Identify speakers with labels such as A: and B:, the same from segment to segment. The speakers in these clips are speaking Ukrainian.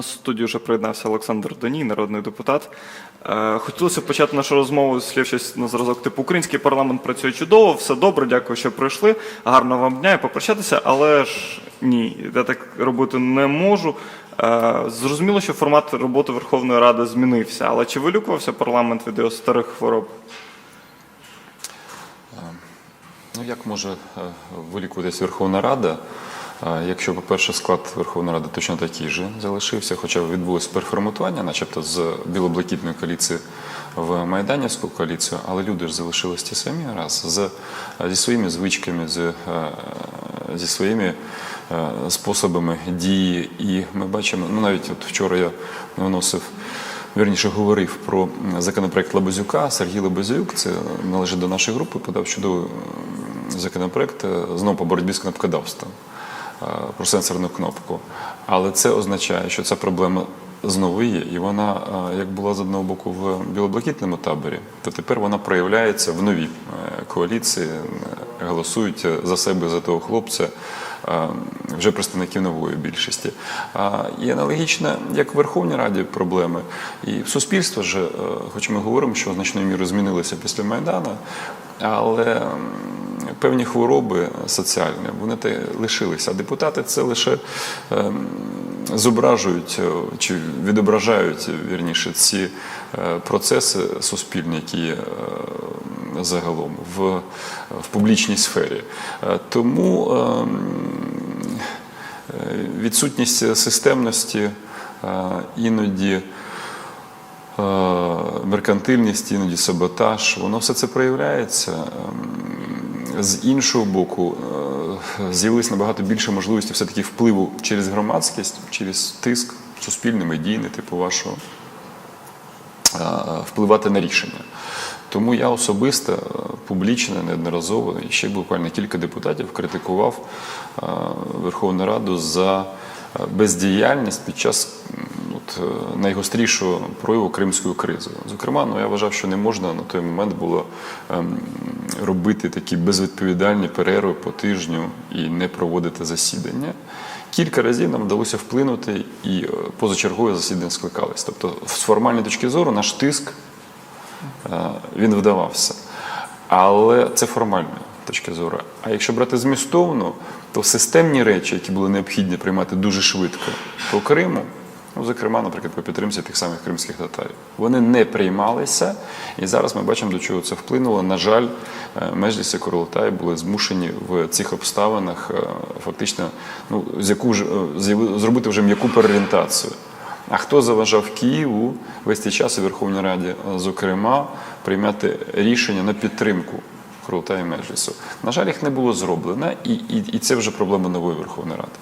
A: У студію вже приєднався Олександр Доній, народний депутат. Е, Хотілося почати нашу розмову з слів щось на зразок типу Український парламент працює чудово, все добре, дякую, що прийшли. Гарного вам дня і попрощатися, але ж ні, я так робити не можу. Е, Зрозуміло, що формат роботи Верховної Ради змінився, але чи вилікувався парламент від його старих хвороб?
B: Ну, як може е, вилікуватись Верховна Рада, е, якщо, по-перше, склад Верховної Ради точно такий же залишився, хоча відбулося переформатування, начебто з білоблакитної коаліції в Майданівську коаліцію, але люди ж залишились ті самі раз з, зі своїми звичками, з, е, зі своїми е, способами дії. І ми бачимо, ну навіть от вчора я виносив вірніше говорив про законопроект Лабазюка. Сергій Лабазюк, це належить до нашої групи, подав чудовий законопроект е, знову по боротьбі з кнопкодавством про сенсорну кнопку. Але це означає, що ця проблема знову є, і вона, е, як була з одного боку в білоблакитному таборі, то тепер вона проявляється в новій е, коаліції. е, Голосують за себе за того хлопця е, вже представників нової більшості. І аналогічно, як в Верховній Раді проблеми, і в суспільстві ж, е, хоч ми говоримо, що значною мірою змінилося після Майдану, але певні хвороби соціальні вони те лишилися. А депутати це лише ем, зображують е, чи відображають вірніше ці е, процеси суспільні, які є е, загалом в, в публічній сфері. Е, Тому ем, відсутність системності іноді. Меркантильність, іноді саботаж, воно все це проявляється. Ем, З іншого боку, е, з'явилось набагато більше можливості все-таки впливу через громадськість, через тиск, суспільний, медійний, типу вашого, е, впливати на рішення. Тому я особисто е, публічно неодноразово і ще буквально кілька депутатів критикував Верховну Раду за бездіяльність під час от, е, найгострішого прояву кримської кризи. Зокрема, ну я вважав, що не можна на той момент було ем, робити такі безвідповідальні перерви по тижню і не проводити засідання. Кілька разів нам вдалося вплинути, і е, позачергове засідання скликались. Тобто, з формальної точки зору, наш тиск е, він вдавався. Але це формальна точка зору. А якщо брати змістовно, то системні речі, які були необхідні приймати дуже швидко по Криму, зокрема, наприклад, по підтримці тих самих кримських татарів, вони не приймалися. І зараз ми бачимо, до чого це вплинуло. На жаль, е, Межліс Королтай були змушені в цих обставинах е, фактично ну, з яку ж, е, зробити вже м'яку переорієнтацію. А хто заважав Києву весь цей час у Верховній Раді, зокрема, приймати рішення на підтримку Курултаю і Меджлісу? На жаль, їх не було зроблено, і, і, і це вже проблема нової Верховної Ради.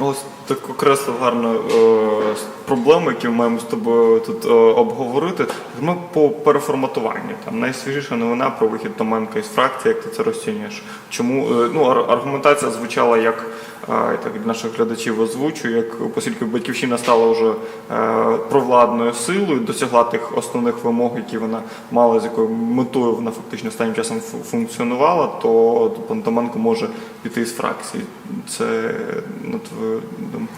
A: Ось так окреслив гарно е, проблеми, які ми маємо з тобою тут е, обговорити. Ми по переформатуванню. Там найсвіжіша новина про вихід Томенка із фракції, як ти це розцінюєш? Чому е, ну аргументація звучала як я так наших глядачів озвучу, як оскільки батьківщина стала вже е, провладною силою, досягла тих основних вимог, які вона мала, з якою метою вона фактично останнім часом функціонувала, то пан Томенко може піти з фракції. Це на твою думку.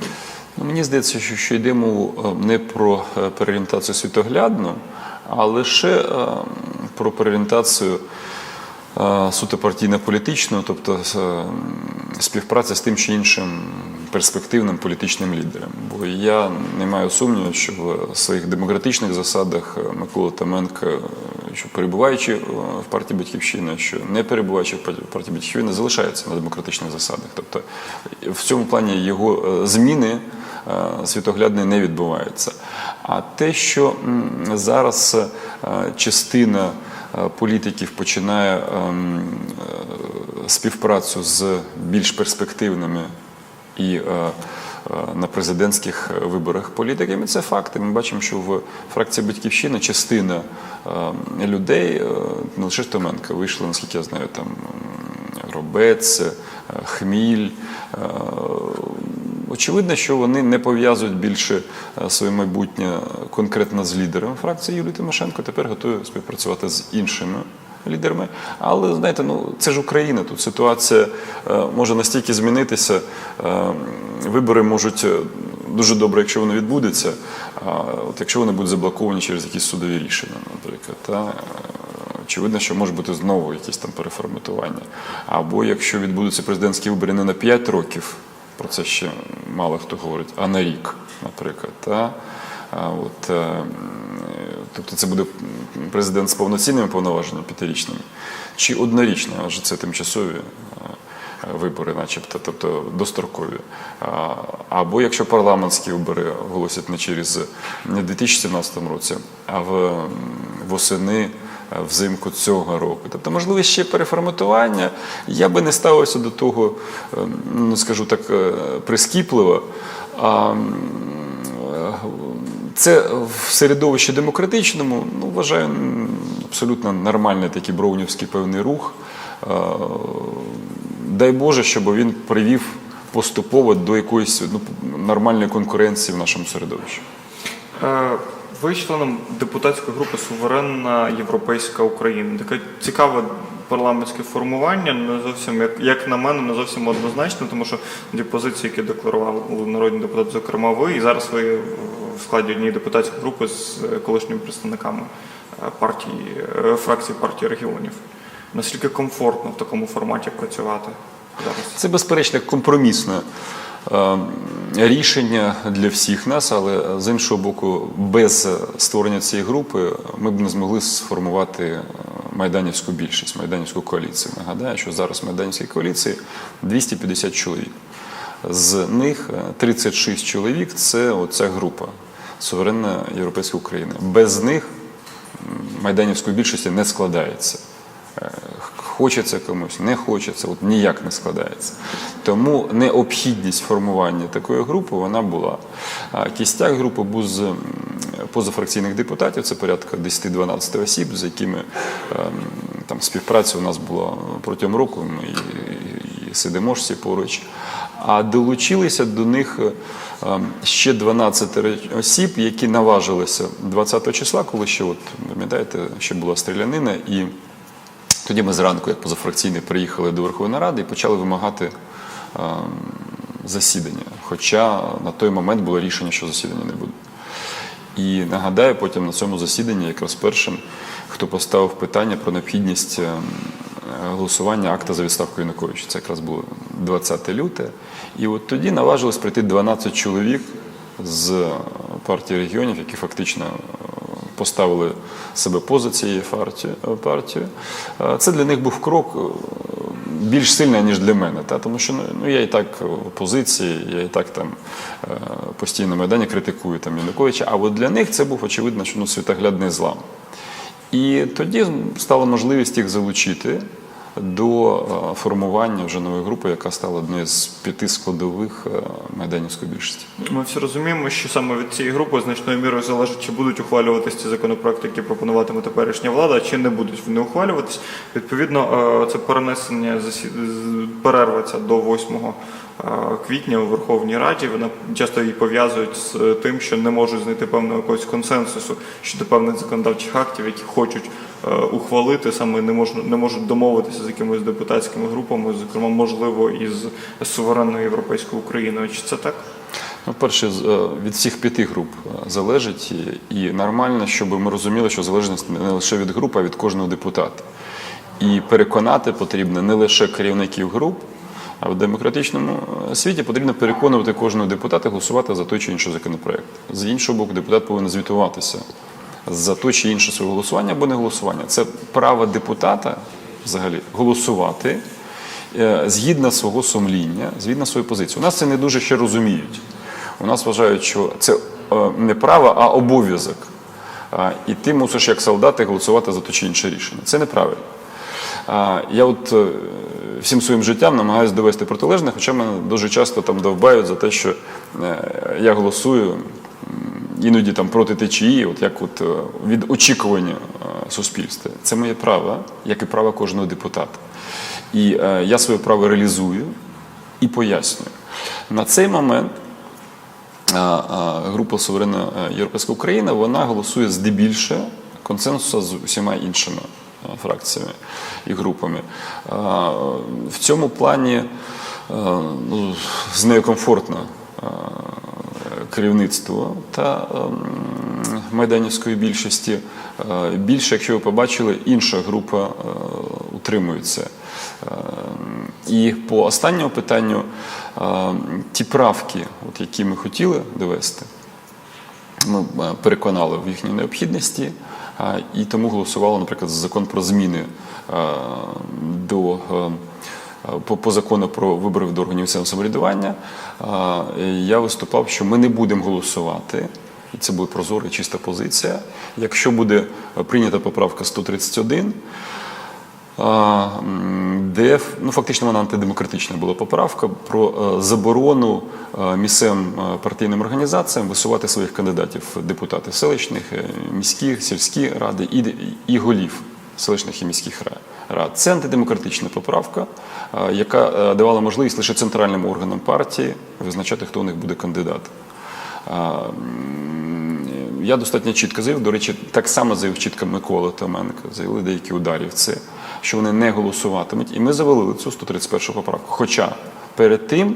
B: Ну, мені здається, що, що йде мова е, не про е, переорієнтацію світоглядну, а лише про переорієнтацію суто партійно-політичну, тобто е, співпраця з тим чи іншим перспективним політичним лідером. Бо я не маю сумніву, що в своїх демократичних засадах е, Микола Томенко, е, що перебуваючи е, в партії Батьківщина, що не перебуваючи в партії- Батьківщина, залишається на демократичних засадах. Тобто в цьому плані його е, зміни е, не відбуваються. А те, що зараз е, частина е, політиків починає ем, е, співпрацю з більш перспективними і е, е, на президентських виборах політиками, це факти. Ми бачимо, що в фракції Батьківщина частина е, людей, е, не лише Томенка, вийшли, наскільки я знаю, там Робець, е, Хміль. Е, Очевидно, що вони не пов'язують більше е, своє майбутнє конкретно з лідером фракції Юлії Тимошенко. Тепер готові співпрацювати з іншими лідерами. Але знаєте, ну це ж Україна. Тут ситуація е, може настільки змінитися. е, Вибори можуть е, дуже добре, якщо воно відбудеться. А от якщо вони будуть заблоковані через якісь судові рішення, наприклад, та, е, очевидно, що може бути знову якісь там переформатування. Або якщо відбудуться президентські вибори не на 5 років, про це ще мало хто говорить, а на рік, наприклад. Та, от, е, тобто це буде президент з повноцінними повноваженнями п'ятирічними, чи однорічними, адже це тимчасові е, вибори, начебто, тобто дострокові. Або якщо парламентські вибори оголосять не через не в 2017 році, а в восени. Взимку цього року, тобто можливо ще переформатування. Я би не ставився до того, е, ну скажу так, е, прискіпливо. Е, це в середовищі демократичному, ну, вважаю, абсолютно нормальний такий броунівський певний рух. Е, Дай Боже, щоб він привів поступово до якоїсь ну, нормальної конкуренції в нашому середовищі.
A: Ви членом депутатської групи Суверенна Європейська Україна. Таке цікаве парламентське формування, не зовсім, як, як на мене, не зовсім однозначно, тому що ті позиції, які декларували народні депутати, зокрема ви, і зараз ви в складі однієї депутатської групи з колишніми представниками е, партії, е, фракції партії регіонів. Наскільки комфортно в такому форматі працювати зараз?
B: Це безперечно компромісне е, рішення для всіх нас, але з іншого боку, без створення цієї групи ми б не змогли сформувати е, майданівську більшість, майданівську коаліцію. Нагадаю, що зараз в майданівській коаліції 250 чоловік. З них е, 36 чоловік це оця група суверенна Європейська Україна. Без них майданівської більшості не складається. Хочеться комусь, не хочеться, от ніяк не складається. Тому необхідність формування такої групи вона була. Кістяк групи був з позафракційних депутатів, це порядка 10-12 осіб, з якими ем, там співпраця у нас була протягом року. Ми і сидимо ж всі поруч. А долучилися до них ем, ще 12 осіб, які наважилися 20 числа, коли ще, от, пам'ятаєте, ще була стрілянина, і тоді ми зранку, як позафракційні, приїхали до Верховної Ради і почали вимагати ем, засідання. Хоча на той момент було рішення, що засідання не буде. І нагадаю, потім на цьому засіданні, якраз першим, хто поставив питання про необхідність ем, голосування акта за відставку Януковича. Це якраз було 20 люте. І от тоді наважилось прийти 12 чоловік з партії регіонів, які фактично е, поставили себе поза цією партією. Е, Це для них був крок е, більш сильний, ніж для мене. Та? Тому що ну, ну, я і так в опозиції, я і так там е, постійно Майдані критикую там, Януковича, а от для них це був очевидно, що ну, світоглядний злам. І тоді стала можливість їх залучити до е, формування вже нової групи, яка стала однією з п'яти складових е, майданівської більшості.
A: Ми всі розуміємо, що саме від цієї групи значною мірою залежить, чи будуть ухвалюватися ці законопроекти, які пропонуватиме теперішня влада, чи не будуть вони ухвалюватись. Відповідно, е, це перенесення ця до 8 е, квітня у Верховній Раді. Вона часто її пов'язують з тим, що не можуть знайти певного якогось консенсусу щодо певних законодавчих актів, які хочуть е, ухвалити, саме не можуть, не можуть домовитися з якимись депутатськими групами, зокрема, можливо, із суверенною європейською Україною. Чи це так?
B: Ну, перше, е, від всіх п'яти груп е, залежить, і нормально, щоб ми розуміли, що залежність не лише від груп, а від кожного депутата. І переконати потрібно не лише керівників груп, а в демократичному е, світі потрібно переконувати кожного депутата голосувати за той чи інший законопроект. З іншого боку, депутат повинен звітуватися за той чи інше своє голосування або не голосування. Це право депутата взагалі голосувати е, згідно свого сумління, згідно своєї позиції. У нас це не дуже ще розуміють. У нас вважають, що це е, не право, а обов'язок. І ти мусиш як солдати голосувати за те чи інше рішення. Це неправильно. Я от е, всім своїм життям намагаюся довести протилежне, хоча мене дуже часто там довбають за те, що е, я голосую іноді там проти течії, от як от е, від очікування суспільства. Це моє право, як і право кожного депутата. І я своє право реалізую і пояснюю. На цей момент група Суверенна Європейська Україна вона голосує здебільше консенсусу з усіма іншими фракціями і групами. В цьому плані ну, з нею комфортно керівництво та майданівської більшості. Більше, якщо ви побачили, інша група утримується. І по останньому питанню, ті правки, от які ми хотіли довести, ми переконали в їхній необхідності і тому голосували, наприклад, за закон про зміни е, до. е, По, по закону про вибори до органів самоврядування я виступав, що ми не будемо голосувати, і це буде прозора чиста позиція. Якщо буде прийнята поправка 131, а, м, де ну, фактично вона антидемократична була поправка про е, заборону е, місцевим е, партійним організаціям висувати своїх кандидатів в депутати селищних, міських, сільські ради і, і голів селищних і міських рад. Це антидемократична поправка, яка давала можливість лише центральним органам партії визначати, хто у них буде кандидат. Я достатньо чітко заявив, до речі, так само заявив чітко Микола Томенко, заявили деякі ударівці, що вони не голосуватимуть. І ми завалили цю 131 поправку. Хоча перед тим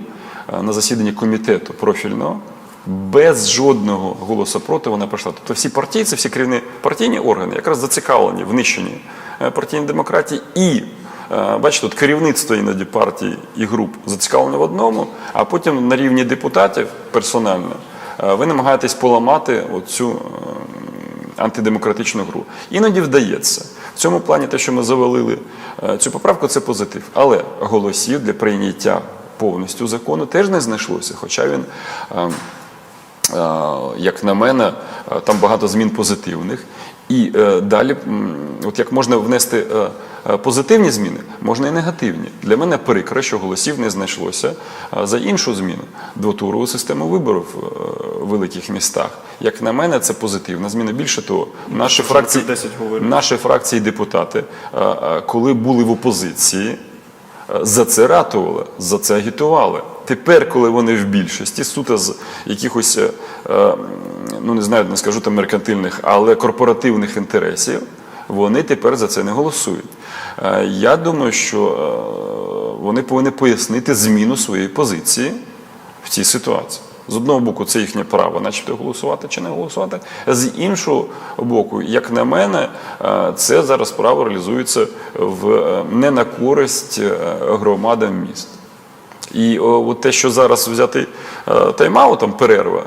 B: е, на засіданні комітету профільного без жодного голосу проти вона пройшла. Тобто всі партійці, всі керівні партійні органи якраз зацікавлені в нищенні е, партійної демократії і Е, Бачите, тут керівництво іноді партій і груп зацікавлено в одному, а потім на рівні депутатів персонально ви намагаєтесь поламати оцю антидемократичну гру. Іноді вдається. В цьому плані те, що ми завалили е, цю поправку, це позитив. Але голосів для прийняття повністю закону теж не знайшлося, хоча він. е, Е, як на мене, е, там багато змін позитивних. І далі, от як можна внести позитивні зміни, можна і негативні. Для мене прикро, що голосів не знайшлося е, за іншу зміну двотурову систему виборів е, в великих містах. Як на мене, це позитивна зміна. Більше того, наші фракції, наші фракції депутати, е, е, коли були в опозиції, е, за це ратували, за це агітували. Тепер, коли вони в більшості, суто з якихось, е, е, ну не знаю, не скажу там меркантильних, але корпоративних інтересів, вони тепер за це не голосують. Е, Я думаю, що е, вони повинні пояснити зміну своєї позиції в цій ситуації. З одного боку, це їхнє право, начебто голосувати чи не голосувати. З іншого боку, як на мене, е, це зараз право реалізується в не на користь громадам міст. І от те, що зараз взяти тайм-аут, там перерва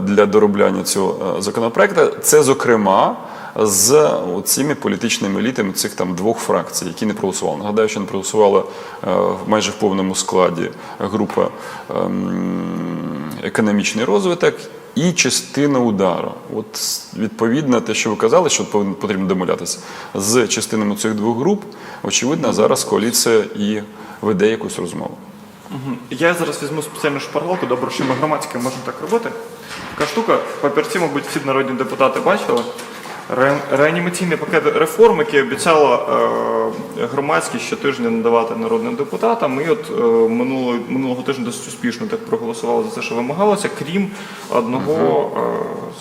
B: для доробляння цього законопроекту, це зокрема з цими політичними елітами цих там двох фракцій, які не проголосували. Нагадаю, що не проголосувала е, майже в повному складі група ем, економічний розвиток. І частина удару. От відповідно те, що ви казали, що потрібно домовлятися з частинами цих двох груп, очевидно, зараз коаліція і веде якусь розмову.
A: Я зараз візьму спеціальну шпаргалку, добре, що ми громадське можемо так робити. Така штука, папірці, мабуть, всі народні депутати бачили. Ре- Реанімаційний пакет реформ, який обіцяла е, громадськість щотижня надавати народним депутатам. І от е, минулого, минулого тижня досить успішно так проголосували за це, що вимагалося, крім одного е,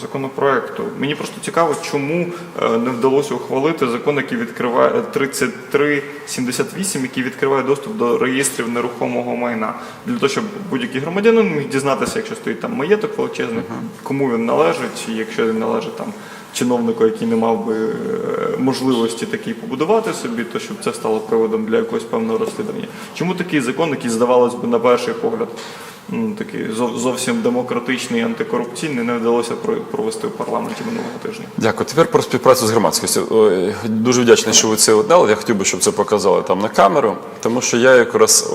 A: законопроекту. Мені просто цікаво, чому не вдалося ухвалити закон, який відкриває 3378, який відкриває доступ до реєстрів нерухомого майна для того, щоб будь-який громадянин міг дізнатися, якщо стоїть там маєток величезний, кому він належить, якщо він належить там чиновнику, який не мав би е, можливості такий побудувати собі, то щоб це стало приводом для якогось певного розслідування. Чому такий закон, який здавалось би на перший погляд м, такий зовсім демократичний, антикорупційний, не вдалося про- провести в парламенті минулого тижня?
B: Дякую. Тепер про співпрацю з громадськістю. Дуже вдячний, що ви це дали. Я хотів би, щоб це показали там на камеру, тому що я якраз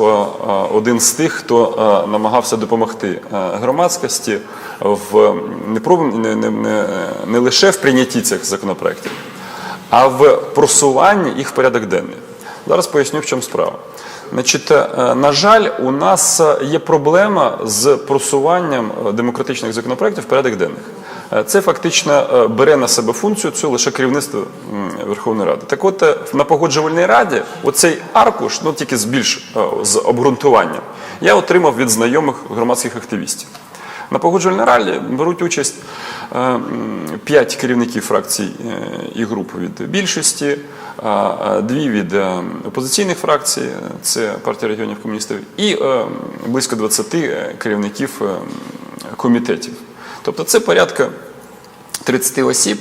B: один з тих, хто намагався допомогти е, громадськості в не, не, не, не, лише в прийнятті цих законопроєктів, а в просуванні їх в порядок денний. Зараз поясню, в чому справа. Значить, е, на жаль, у нас е, є проблема з просуванням е, демократичних законопроєктів в порядок денних. Це фактично бере на себе функцію цю лише керівництво Верховної Ради. Так от на погоджувальній раді оцей аркуш, ну тільки з більш з обґрунтуванням, я отримав від знайомих громадських активістів. На погоджувальній раді беруть участь е, п'ять керівників фракцій е, і груп від більшості, дві від е, опозиційних фракцій, це партія регіонів комуністів, і близько 20 керівників комітетів. Тобто це порядка 30 осіб,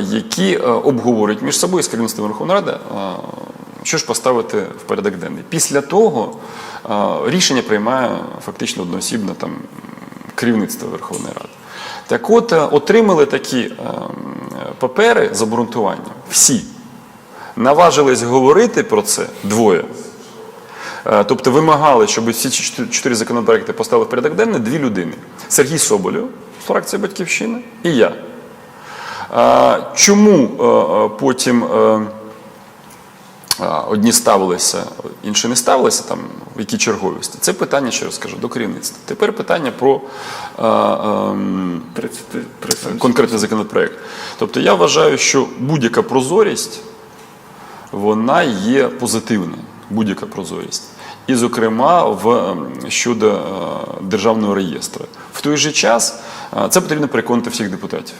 B: які обговорюють між собою з керівництвом Верховної Ради, що ж поставити в порядок денний. Після того рішення приймає фактично одноосібно там, керівництво Верховної Ради. Так от, е, отримали такі е, папери з обґрунтуванням всі. Наважились говорити про це двоє. Е, Тобто вимагали, щоб всі чотири- законопроекти поставили в порядок денний дві людини: Сергій Соболєв, фракція Батьківщина, і я. Е, Чому потім одні ставилися, інші не ставилися, там, в якій черговості? Це питання, ще раз скажу, до керівництва. Тепер питання про е,
A: 33
B: конкретний законопроект. Тобто я вважаю, що будь-яка прозорість вона є позитивна, будь-яка прозорість. І, зокрема, в, ем, щодо е, державного реєстру. В той же час е, це потрібно переконати всіх депутатів.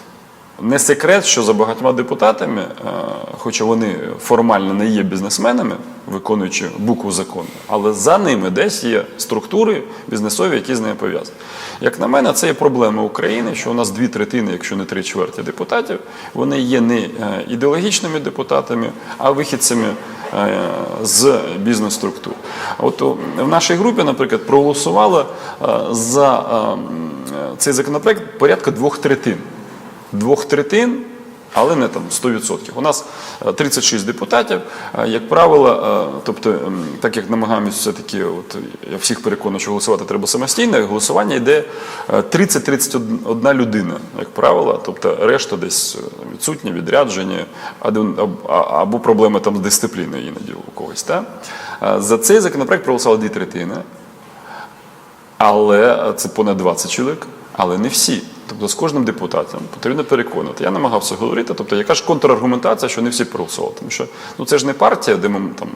B: Не секрет, що за багатьма депутатами, е, хоча вони формально не є бізнесменами, виконуючи букву закону, але за ними десь є структури бізнесові, які з ними пов'язані. Як на мене, це є проблема України, що у нас дві третини, якщо не три чверті депутатів, вони є не е, ідеологічними депутатами, а вихідцями е, з бізнес-структур. От в нашій групі, наприклад, проголосувало за цей законопроект порядка двох третин двох третин, але не там 100%. У нас е, 36 депутатів, е, як правило, е, тобто, ем, так як намагаємось все-таки, от я всіх переконую, що голосувати треба самостійно, голосування йде е, 30-31 людина, як правило, тобто решта десь е, відсутні, відряджені, або проблеми там з дисципліною іноді у когось. Та? Е, За цей законопроект проголосували дві третини. Але це понад 20 чоловік, але не всі. Тобто з кожним депутатом потрібно переконати. Я намагався говорити, тобто яка ж контраргументація, що не всі проголосували. Тому що ну, це ж не партія, де ми там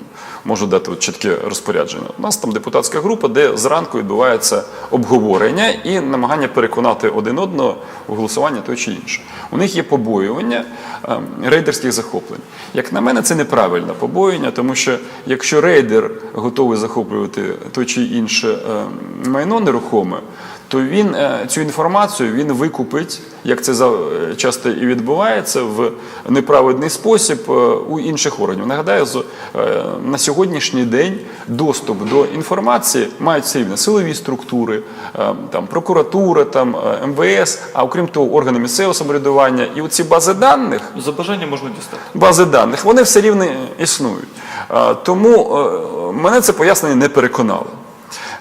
B: можу дати от чітке розпорядження. У нас там депутатська група, де зранку відбувається обговорення і намагання переконати один одного у голосування той чи інше. У них є побоювання ем, рейдерських захоплень. Як на мене, це неправильне побоювання, тому що якщо рейдер готовий захоплювати той чи інше ем, майно нерухоме, то він е, цю інформацію він викупить, як це е, часто і відбувається, в неправедний спосіб е, у інших органів. Нагадаю, на сьогоднішній день доступ до інформації мають все рівно силові структури, там, прокуратура, там, МВС, а окрім того, органи місцевого самоврядування. І оці бази даних
A: За бажання можна дістати.
B: бази даних, вони все рівно існують. Тому мене це пояснення не переконало.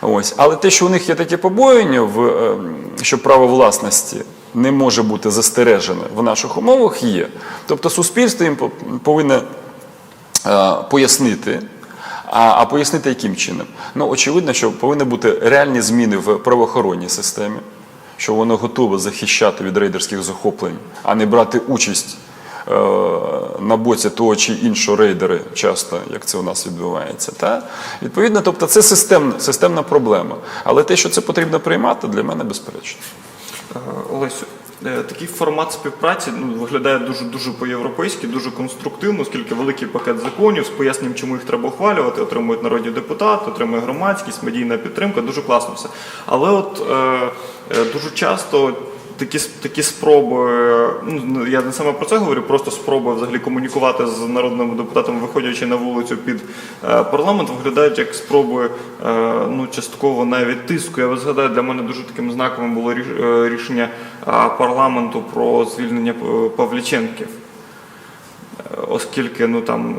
B: Ось. Але те, що у них є таке побоювання, в, е, що право власності не може бути застережене в наших умовах, є. Тобто суспільство їм по- повинно е, пояснити. А, а пояснити яким чином? Ну, очевидно, що повинні бути реальні зміни в правоохоронній системі, що воно готове захищати від рейдерських захоплень, а не брати участь на боці того чи іншого рейдери, часто, як це у нас відбувається. Та? Відповідно, тобто це системна, системна проблема. Але те, що це потрібно приймати, для мене безперечно.
A: Е, Олесю, е, такий формат співпраці ну, виглядає дуже дуже по-європейськи, дуже конструктивно, оскільки великий пакет законів з поясненням, чому їх треба ухвалювати, отримують народні депутати, отримує громадськість, медійна підтримка, дуже класно все. Але от е, е, дуже часто. Такі, такі спроби, ну я не саме про це говорю, просто спроби взагалі комунікувати з народними депутатами, виходячи на вулицю під е, парламент, виглядають як спроби е, ну, частково навіть тиску. Я ви згадаю, для мене дуже таким знаковим було е, рішення парламенту про звільнення Павліченків. Оскільки ну там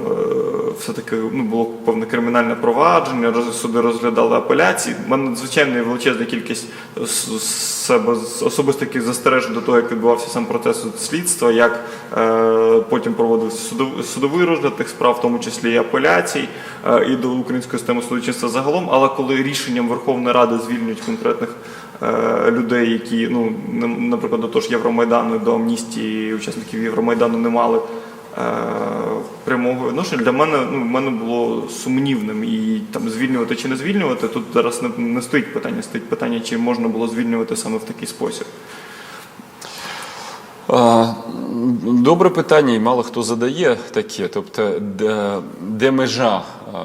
A: все-таки ну, було певне кримінальне провадження, суди розглядали апеляції. У мене звичайно величезна кількість себе особистих застережень до того, як відбувався сам процес слідства, як е, потім проводився судов- судовий розгляд тих справ, в тому числі і апеляцій, е, і до української системи судочинства загалом. Але коли рішенням Верховної Ради звільнюють конкретних е, людей, які, ну, на- наприклад, до того ж Євромайдану, до амністії учасників Євромайдану не мали прямого відношення, для мене, ну, в мене було сумнівним. І там звільнювати чи не звільнювати, тут зараз не, не стоїть питання, стоїть питання, чи можна було звільнювати саме в такий спосіб.
B: Добре питання, і мало хто задає таке. Тобто, де, де межа е,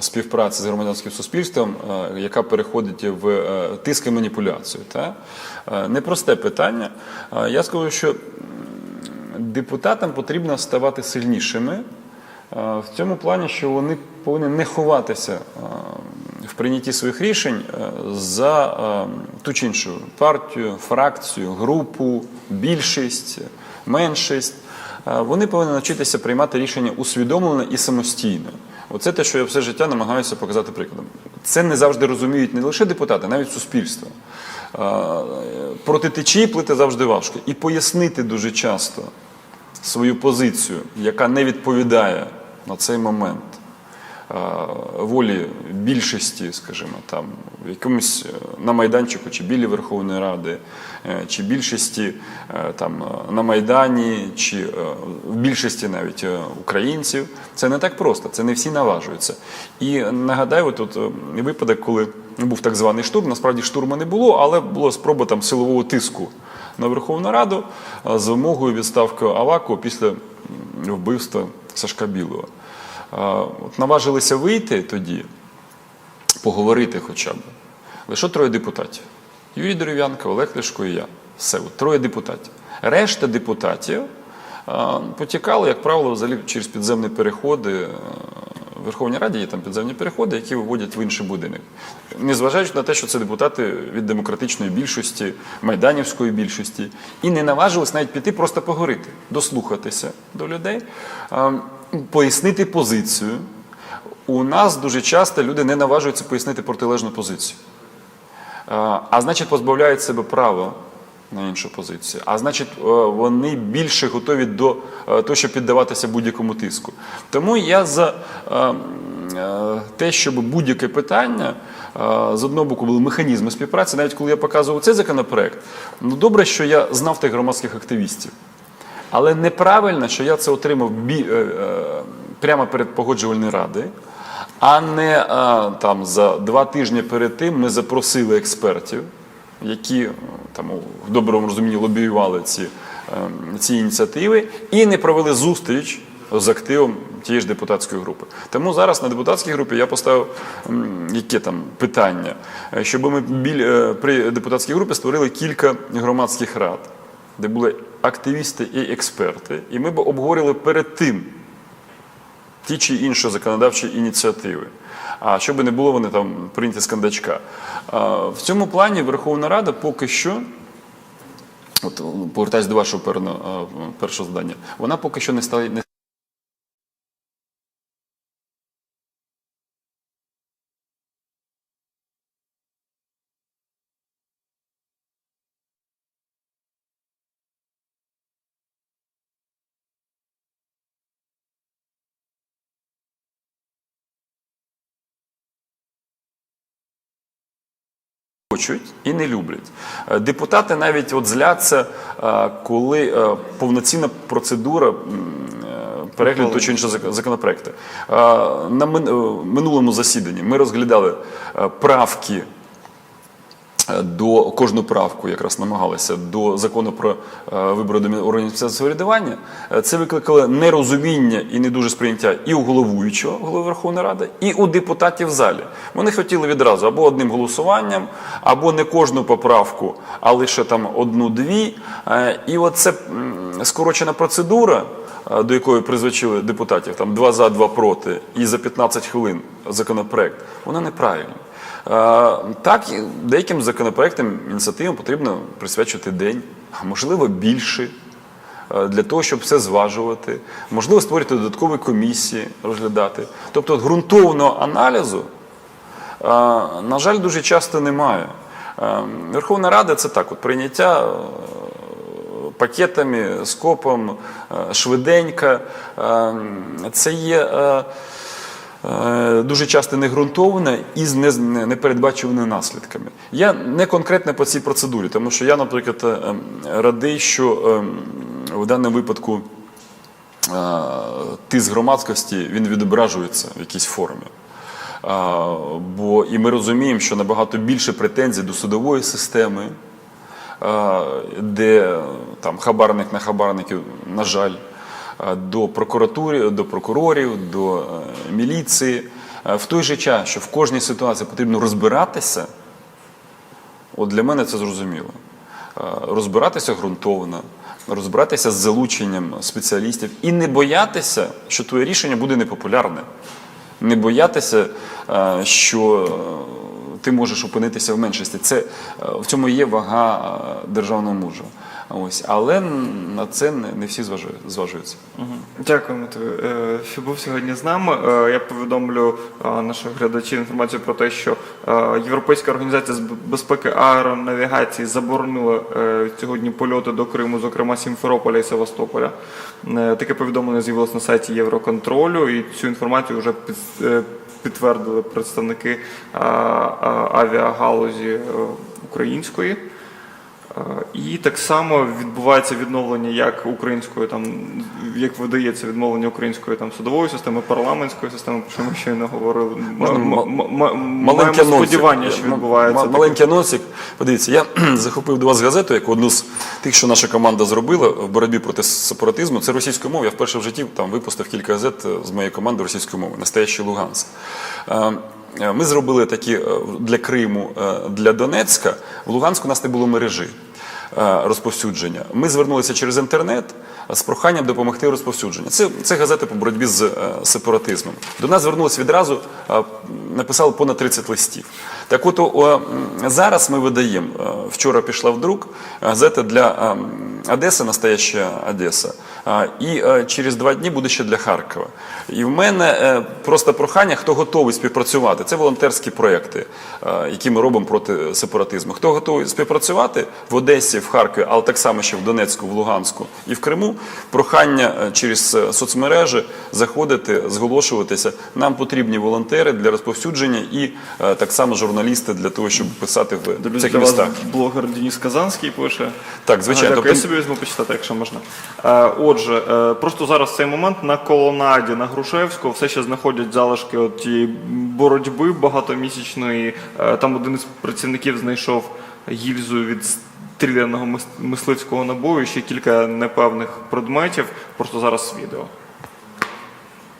B: співпраці з громадянським суспільством, е, яка переходить в е, тиск і маніпуляцію. Та? Е, Непросте питання. Е, Я скажу, що депутатам потрібно ставати сильнішими. е, В цьому плані, що вони повинні не ховатися е, в прийнятті своїх рішень е, за ту чи іншу партію, фракцію, групу, більшість, меншість. Вони повинні навчитися приймати рішення усвідомлено і самостійно. Оце те, що я все життя намагаюся показати прикладом. Це не завжди розуміють не лише депутати, навіть суспільство. Проти течії плити завжди важко. І пояснити дуже часто свою позицію, яка не відповідає на цей момент е, волі більшості, скажімо, там в якомусь е, на майданчику чи білі Верховної Ради, е, чи більшості там на Майдані, чи в більшості навіть українців. Це не так просто, це не всі наважуються. І нагадаю, тут випадок, коли був так званий штурм, насправді штурму не було, але була спроба там силового тиску на Верховну Раду з вимогою відставки Аваку після вбивства Сашка Білого. От наважилися вийти тоді, поговорити хоча б. Лише троє депутатів: Юрій Дерев'янко, Олег Ляшко і я. Все, от троє депутатів. Решта депутатів потікали, як правило, взагалі через підземні переходи. Верховній Раді є там підземні переходи, які виводять в інший будинок. Незважаючи на те, що це депутати від демократичної більшості, майданівської більшості, і не наважились навіть піти просто поговорити, дослухатися до людей, пояснити позицію. У нас дуже часто люди не наважуються пояснити протилежну позицію. А значить, позбавляють себе права на іншу позицію. А значить, е, вони більше готові до е, того, щоб піддаватися будь-якому тиску. Тому я за е, те, щоб будь-яке питання з одного боку були механізми співпраці, навіть коли я показував цей законопроект, ну добре, що я знав тих громадських активістів. Але неправильно, що я це отримав бі, прямо перед погоджувальною радою, а не там за два тижні перед тим ми запросили експертів, які там в доброму розумінні лобіювали ці, е, ці ініціативи, і не провели зустріч з активом тієї ж депутатської групи. Тому зараз на депутатській групі я поставив яке там питання, Е, щоб ми біль, е, при депутатській групі створили кілька громадських рад де були активісти і експерти, і ми б обговорили перед тим ті чи інші законодавчі ініціативи. А щоб не було вони там прийняті з кандачка. В цьому плані Верховна Рада поки що. От повертаюсь до вашого першого завдання. Вона поки що не стає хочуть і не люблять. Е, Депутати навіть от зляться, е, коли е, повноцінна процедура перегляду чи іншого законопроекту. На мин- минулому засіданні ми розглядали правки. До кожну правку якраз намагалися до закону про е, вибори до органів самоврядування. Е, Це викликало нерозуміння і не дуже сприйняття і у головуючого голови Верховної Ради, і у депутатів в залі. Вони хотіли відразу або одним голосуванням, або не кожну поправку, а лише там одну-дві. Е, І оце скорочена процедура, до якої призвичили депутатів, там два за, два проти, і за 15 хвилин законопроект, вона неправильна. Е, Так, деяким законопроектам, ініціативам потрібно присвячувати день, а можливо більше, е, для того, щоб все зважувати. Можливо, створити додаткові комісії, розглядати. Тобто ґрунтовного аналізу, е, на жаль, дуже часто немає. Верховна Рада це так, от прийняття. Пакетами, скопом, швиденько. Це є дуже часто неґрунтоване і з не- не- непередбачуваними наслідками. Я не конкретно по цій процедурі, тому що я, наприклад, е, ем, радий, що ем, в даному випадку е, тиск громадськості він відображується в якійсь формі. Бо і ми розуміємо, що набагато більше претензій до судової системи, де там хабарник на хабарників, на жаль, е, до прокуратури, до прокурорів, до е, міліції. Е, В той же час, що в кожній ситуації потрібно розбиратися, от для мене це зрозуміло. Е, Розбиратися ґрунтовно, розбиратися з залученням спеціалістів і не боятися, що твоє рішення буде непопулярне. Не боятися, е, що е, ти можеш опинитися в меншості. Це е, в цьому є вага е, державного мужа. Ось, але на це не, всі зважують, зважуються.
A: Дякуємо тобі, е, що був сьогодні з нами. Е, Я повідомлю е, наших глядачів інформацію про те, що Європейська організація з безпеки аеронавігації заборонила сьогодні польоти до Криму, зокрема Сімферополя і Севастополя. Таке повідомлення з'явилось на сайті Євроконтролю, і цю інформацію вже під- підтвердили представники авіагалузі української. Е, І так само відбувається відновлення як української, там як видається відновлення української там судової системи, парламентської системи, про що ми щойно говорили.
B: Можна
A: М- м- м- Маємо сподівання, що відбувається.
B: Маленький анонсик. Подивіться, я захопив до вас газету, яку одну з тих, що наша команда зробила в боротьбі проти сепаратизму. Це російською мовою. Я вперше в житті там випустив кілька газет е, з моєї команди російською мовою. Настоящий Луганськ. Е, Ми зробили такі е, для Криму, е, для Донецька. В Луганську у нас не було мережі розповсюдження. Ми звернулися через інтернет з проханням допомогти розповсюдженню. Це, це газети по боротьбі з сепаратизмом. До нас звернулися відразу, написали понад 30 листів. Так от о, зараз ми видаємо. Вчора пішла в друк газета для е, м, Одеси, настояща Одеса. І е, через два дні буде ще для Харкова. І в мене е, просто прохання, хто готовий співпрацювати. Це волонтерські проекти, е, які ми робимо проти сепаратизму. Хто готовий співпрацювати в Одесі, в Харкові, але так само ще в Донецьку, в Луганську і в Криму. Прохання е, через е, соцмережі заходити, зголошуватися. Нам потрібні волонтери для розповсюдження і так само журналісти для того, щоб писати в цих містах.
A: блогер Денис Казанський пише.
B: Так, звичайно. Тобто-
A: Візьму почитати, якщо можна. Е, Отже, е, просто зараз цей момент на колонаді на Грушевського все ще знаходять залишки от тієї боротьби багатомісячної. Е, Там один із працівників знайшов гільзу від стріляного мис- мисливського набою, ще кілька непевних предметів. Просто зараз відео.